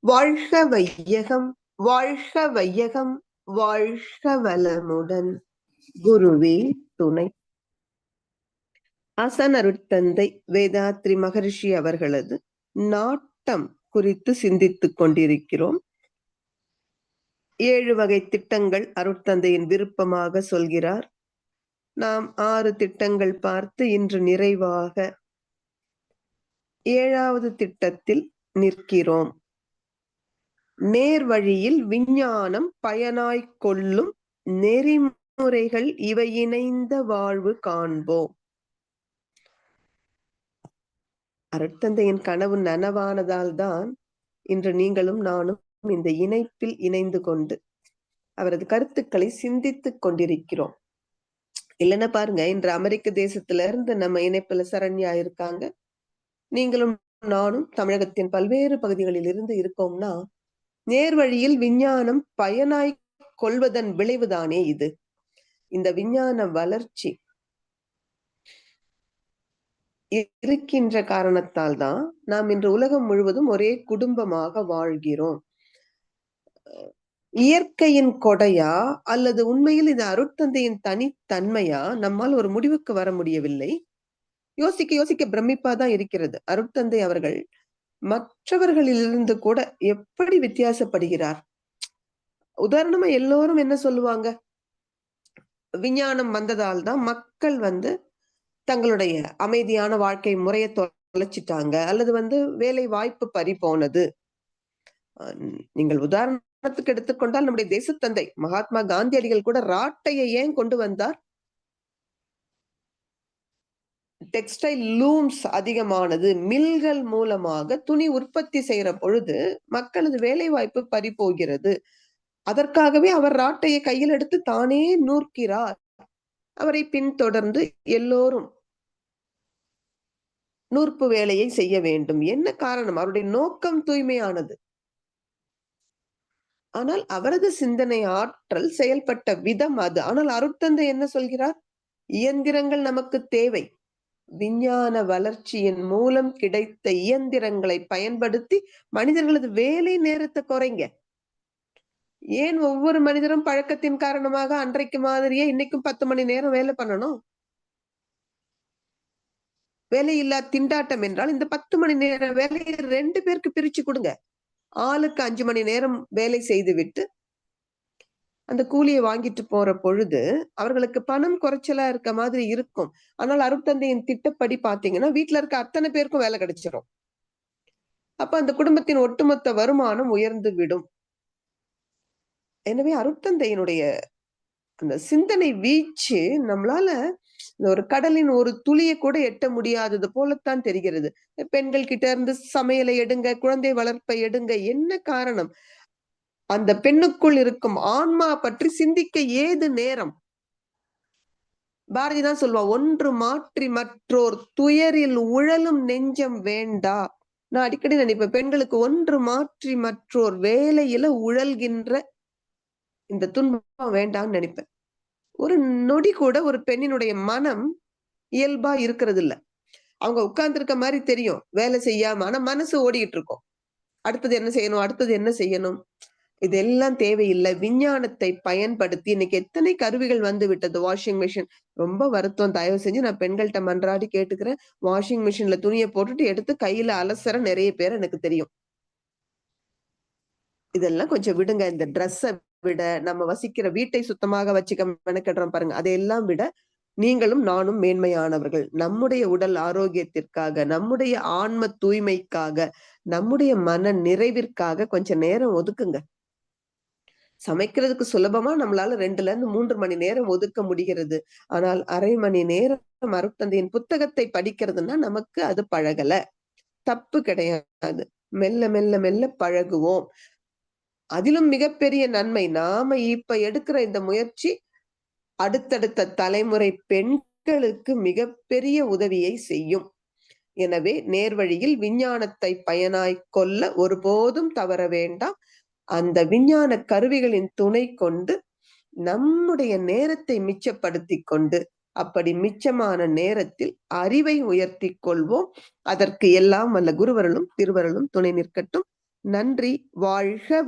வாழ்க வையகம் வாழ்க வையகம் வாழ்க வளமுடன். குருவே துணை. அசன் அருட்தந்தை வேதாத்ரி மகரிஷி அவர்களது நாட்டம் குறித்து சிந்தித்துக் கொண்டிருக்கிறோம். ஏழு வகை திட்டங்கள் அருட்தந்தையின் விருப்பமாக சொல்கிறார். நாம் ஆறு திட்டங்கள் பார்த்து இன்று நிறைவாக ஏழாவது திட்டத்தில் நிற்கிறோம். நேர்வழியில் விஞ்ஞானம் பயனாய் கொள்ளும் நெறிமுறைகள் இவை இணைந்த வாழ்வு காண்போம். அருட்தந்தையின் கனவு நனவானதால் தான் இன்று நீங்களும் நானும் இந்த இணைப்பில் இணைந்து கொண்டு அவரது கருத்துக்களை சிந்தித்துக் கொண்டிருக்கிறோம். இல்லைன்னா பாருங்க இன்று அமெரிக்க தேசத்துல இருந்து நம்ம இணைப்புல சரண்யா இருக்காங்க. நீங்களும் நானும் தமிழகத்தின் பல்வேறு பகுதிகளில் இருந்து இருக்கோம்னா நேர்வழியில் விஞ்ஞானம் பயனாய் கொள்வதன் விளைவுதானே இது. இந்த விஞ்ஞான வளர்ச்சி இருக்கின்ற காரணத்தால் தான் நாம் இன்று உலகம் முழுவதும் ஒரே குடும்பமாக வாழ்கிறோம். இயற்கையின் கொடையா அல்லது உண்மையில் இது அருட்தந்தையின் தனித்தன்மையா? நம்மால் ஒரு முடிவுக்கு வர முடியவில்லை. யோசிக்க யோசிக்க பிரமிப்பா தான் இருக்கிறது அருட்தந்தை அவர்கள் மற்றவர்களிலிருந்து கூட எப்படி வித்தியாசப்படுகிறார்? உதாரணமா எல்லோரும் என்ன சொல்லுவாங்க? விஞ்ஞானம் வந்ததால் தான் மக்கள் வந்து தங்களுடைய அமைதியான வாழ்க்கை முறையை தொலைச்சிட்டாங்க. அல்லது வந்து வேலை வாய்ப்பு பறி போனது. நீங்கள் உதாரணத்துக்கு எடுத்துக்கொண்டால் நம்முடைய தேசத்தந்தை மகாத்மா காந்தியடிகள் கூட ராட்டையை ஏன் கொண்டு வந்தார்? டெக்ஸ்டைல் லூம்ஸ் அதிகமானது. மில்கள் மூலமாக துணி உற்பத்தி செய்யற பொழுது மக்களது வேலை வாய்ப்பு பறிபோகிறது. அதற்காகவே அவர் ராட்டையை கையில் எடுத்து தானே நூற்கிறார். அவரை பின்தொடர்ந்து எல்லோரும் நூற்பு வேலையை செய்ய வேண்டும். என்ன காரணம்? அவருடைய நோக்கம் தூய்மையானது. ஆனால் அவரது சிந்தனை ஆற்றல் செயல்பட்ட விதம் அது. ஆனால் அருட்தந்தை என்ன சொல்கிறார்? இயந்திரங்கள் நமக்கு தேவை. விஞ்ஞான வளர்ச்சியின் மூலம் கிடைத்த இயந்திரங்களை பயன்படுத்தி மனிதர்களது வேலை நேரத்தை குறைங்க. ஏன் ஒவ்வொரு மனிதரும் பழக்கத்தின் காரணமாக அன்றைக்கு மாதிரியே இன்னைக்கும் பத்து மணி நேரம் வேலை பண்ணணும்? வேலையில்லா திண்டாட்டம் என்றால் இந்த பத்து மணி நேரம் வேலையை ரெண்டு பேருக்கு பிரிச்சு கொடுங்க. ஆளுக்கு அஞ்சு மணி நேரம் வேலை செய்து விட்டு அந்த கூலியை வாங்கிட்டு போற பொழுது அவர்களுக்கு பணம் குறைச்சலா இருக்க மாதிரி இருக்கும். ஆனால் அருட்தந்தையின் திட்டப்படி பாத்தீங்கன்னா வீட்டுல இருக்க அத்தனை பேருக்கும் வேலை கிடைச்சிரும். அப்ப அந்த குடும்பத்தின் ஒட்டுமொத்த வருமானம் உயர்ந்து விடும். எனவே அருட்தந்தையினுடைய அந்த சிந்தனை வீச்சு நம்மளால ஒரு கடலின் ஒரு துளியை கூட எட்ட முடியாதது போலத்தான் தெரிகிறது. பெண்கள் கிட்ட இருந்து சமையலை எடுங்க குழந்தை வளர்ப்பை எடுங்க என்ன காரணம்? அந்த பெண்ணுக்குள் இருக்கும் ஆன்மா பற்றி சிந்திக்க ஏது நேரம்? பாரதி தான் சொல்லுவா ஒன்று மாற்றி மற்றோர் துயரில் உழலும் நெஞ்சம் வேண்டா. நான் அடிக்கடி நினைப்பேன் பெண்களுக்கு ஒன்று மாற்றி மற்றோர் வேலையில உழல்கின்ற இந்த துன்பம் வேண்டாம்னு நினைப்பேன். ஒரு நொடி கூட ஒரு பெண்ணினுடைய மனம் இயல்பா இருக்கிறது இல்ல அவங்க உட்கார்ந்து இருக்க மாதிரி தெரியும் வேலை செய்யாம. ஆனா மனசு ஓடிக்கிட்டு இருக்கும். அடுத்தது என்ன செய்யணும்? அடுத்தது என்ன செய்யணும்? இதெல்லாம் தேவையில்லை. விஞ்ஞானத்தை பயன்படுத்தி இன்னைக்கு எத்தனை கருவிகள் வந்து விட்டது? Washing machine. ரொம்ப வருத்தம். தயவு செஞ்சு நான் பெண்கள்கிட்ட மன்றாடி கேட்டுக்கிறேன். வாஷிங் மிஷின்ல துணியை போட்டுட்டு எடுத்து கையில அலசர நிறைய பேர் எனக்கு தெரியும். இதெல்லாம் கொஞ்சம் விடுங்க. இந்த ட்ரெஸ்ஸை விட நம்ம வசிக்கிற வீட்டை சுத்தமாக வச்சுக்க மெனக்கிடுறோம் பாருங்க. அதையெல்லாம் விட நீங்களும் நானும் மேன்மையானவர்கள். நம்முடைய உடல் ஆரோக்கியத்திற்காக நம்முடைய ஆன்ம தூய்மைக்காக நம்முடைய மன நிறைவிற்காக கொஞ்சம் நேரம் ஒதுக்குங்க. சமைக்கிறதுக்கு சுலபமா நம்மளால ரெண்டுல இருந்து மூன்று மணி நேரம் ஒதுக்க முடிகிறது. ஆனால் அரை மணி நேரம் அருட்தந்தையின் புத்தகத்தை படிக்கிறதுனா நமக்கு அது பழகல. தப்பு கிடையாது. மெல்ல மெல்ல மெல்ல பழகுவோம். அதிலும் மிகப்பெரிய நன்மை நாம இப்ப எடுக்கிற இந்த முயற்சி அடுத்தடுத்த தலைமுறை பெண்களுக்கு மிகப்பெரிய உதவியை செய்யும். எனவே நேர்வழியில் விஞ்ஞானத்தை பயனாய் கொள்ள ஒருபோதும் தவற வேண்டாம். அந்த விஞ்ஞான கருவிகளின் துணை கொண்டு நம்முடைய நேரத்தை மிச்சப்படுத்தி கொண்டு அப்படி மிச்சமான நேரத்தில் அறிவை உயர்த்தி கொள்வோம். அதற்கு எல்லாம் வல்ல குருவரலும் திருவரலும் துணை நிற்கட்டும். நன்றி வாழ்க